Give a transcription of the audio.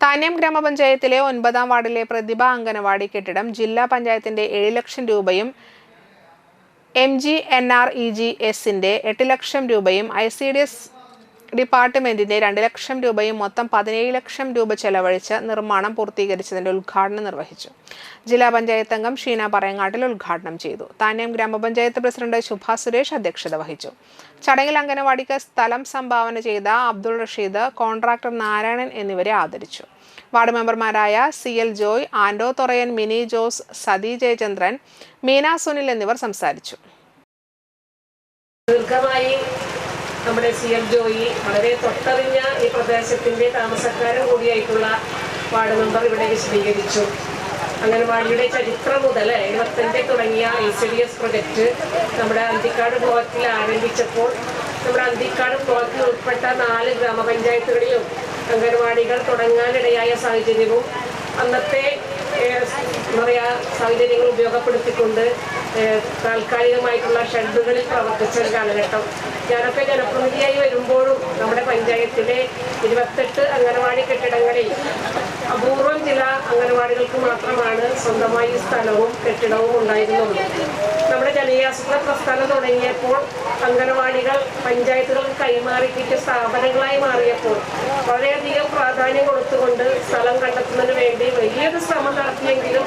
താന്യം ഗ്രാമപഞ്ചായത്തിലെ ഒൻപതാം വാർഡിലെ പ്രതിഭ അംഗനവാടി കെട്ടിടം ജില്ലാ പഞ്ചായത്തിന്റെ ഏഴ് ലക്ഷം രൂപയും M G N R E G എസിന്റെ എട്ട് ലക്ഷം രൂപയും ഐ സി ഡി എസ് ഡിപ്പാർട്ട്മെന്റിന്റെ രണ്ട് ലക്ഷം രൂപയും മൊത്തം പതിനേഴ് ലക്ഷം രൂപ ചെലവഴിച്ച് നിർമ്മാണം പൂർത്തീകരിച്ചതിന്റെ ഉദ്ഘാടനം നിർവഹിച്ചു. ജില്ലാ പഞ്ചായത്ത് അംഗം ഷീന പറയങ്ങാട്ടിൽ ഉദ്ഘാടനം ചെയ്തു. താനേം ഗ്രാമപഞ്ചായത്ത് പ്രസിഡന്റ് ശുഭ സുരേഷ് അധ്യക്ഷത വഹിച്ചു. ചടങ്ങിൽ അംഗനവാടിക്ക് സ്ഥലം സംഭാവന ചെയ്ത അബ്ദുൾ റഷീദ് കോൺട്രാക്ടർ നാരായണൻ എന്നിവരെ ആദരിച്ചു. വാർഡ് മെമ്പർമാരായ സി എൽ ജോയ് ആൻഡോ തൊറയൻ മിനി ജോസ് സതി ജയചന്ദ്രൻ മീന സുനിൽ എന്നിവർ സംസാരിച്ചു. ദീർഘമായി നമ്മുടെ സി എം ജോയി വളരെ തൊട്ടറിഞ്ഞ ഈ പ്രദേശത്തിന്റെ താമസക്കാരൻ കൂടിയായിട്ടുള്ള വാർഡ് മെമ്പർ ഇവിടെ വിശദീകരിച്ചു. അംഗൻവാടിയുടെ ചരിത്രം മുതൽ എഴുപത്തഞ്ചിൽ തുടങ്ങിയ I C D S project നമ്മുടെ അന്തിക്കാട് ബ്ലോക്കിൽ ആരംഭിച്ചപ്പോൾ നമ്മുടെ അന്തിക്കാട് ബ്ലോക്കിൽ ഉൾപ്പെട്ട നാല് ഗ്രാമപഞ്ചായത്തുകളിലും അംഗൻവാടികൾ തുടങ്ങാനിടയായ സാഹചര്യവും അന്നത്തെ എന്താ പറയുക സാഹചര്യങ്ങൾ ഉപയോഗപ്പെടുത്തിക്കൊണ്ട് താൽക്കാലികമായിട്ടുള്ള ഷെഡുകളിൽ പ്രവർത്തിച്ച ഒരു കാലഘട്ടം. ഞാനൊക്കെ ജനപ്രതിനിധിയായി വരുമ്പോഴും നമ്മുടെ പഞ്ചായത്തിലെ ഇരുപത്തെട്ട് അംഗനവാടി കെട്ടിടങ്ങളിൽ അപൂർവം ചില അംഗനവാടികൾക്ക് മാത്രമാണ് സ്വന്തമായി സ്ഥലവും കെട്ടിടവും ഉണ്ടായിരുന്നുള്ളൂ നമ്മുടെ ജനകീയാസൂത്രണ പ്രസ്ഥാനം തുടങ്ങിയപ്പോൾ അംഗനവാടികൾ പഞ്ചായത്തുകൾക്ക് കൈമാറിക്കിട്ട് സ്ഥാപനങ്ങളായി മാറിയപ്പോൾ വളരെയധികം പ്രാധാന്യം കൊടുത്തുകൊണ്ട് സ്ഥലം കണ്ടെത്തുന്നതിന് വേണ്ടി വലിയൊരു ശ്രമം നടത്തിയെങ്കിലും